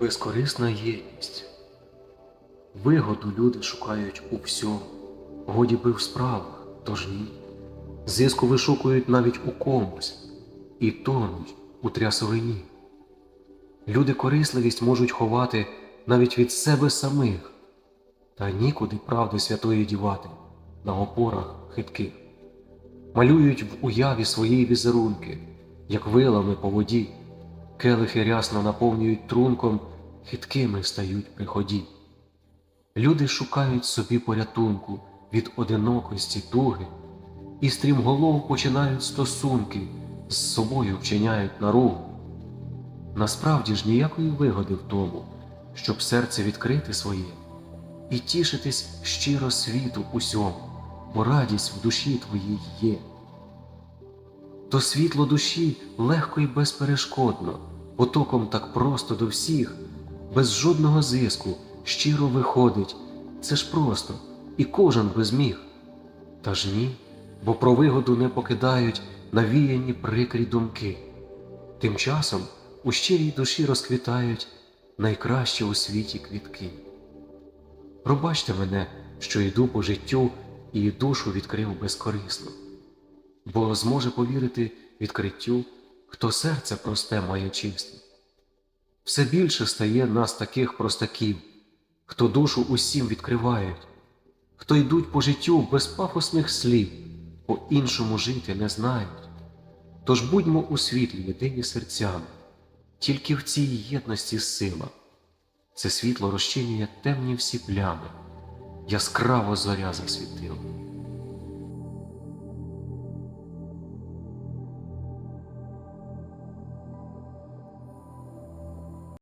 Безкорисна єдність. Вигоду люди шукають у всьому, годі би в справах, тож ні. Зиску вишукують навіть у комусь і тонуть у трясовині. Люди корисливість можуть ховати навіть від себе самих, та нікуди правди святої дівати на опорах хитких. Малюють в уяві свої візерунки, як вилами по воді, келихи рясно наповнюють трунком, хиткими стають при ході. Люди шукають собі порятунку від одинокості туги, і стрімголов починають стосунки, з собою вчиняють наругу. Насправді ж ніякої вигоди в тому, щоб серце відкрити своє і тішитись щиро світу усьому, бо радість в душі твоїй є. То світло душі легко і безперешкодно, потоком так просто до всіх, без жодного зиску, щиро виходить. Це ж просто, і кожен би зміг. Та ж ні, бо про вигоду не покидають навіяні прикрі думки. Тим часом у щирій душі розквітають найкращі у світі квітки. Пробачте мене, що йду по життю і душу відкрив безкорисно, бо зможе повірити відкриттю, хто серце просте має чисте. Все більше стає нас таких простаків, хто душу усім відкривають, хто йдуть по життю без пафосних слів, по іншому жити не знають. Тож будьмо у світлі єдині серцями, тільки в цій єдності сила. Це світло розчинює темні всі плями, яскраво зоря засвітила.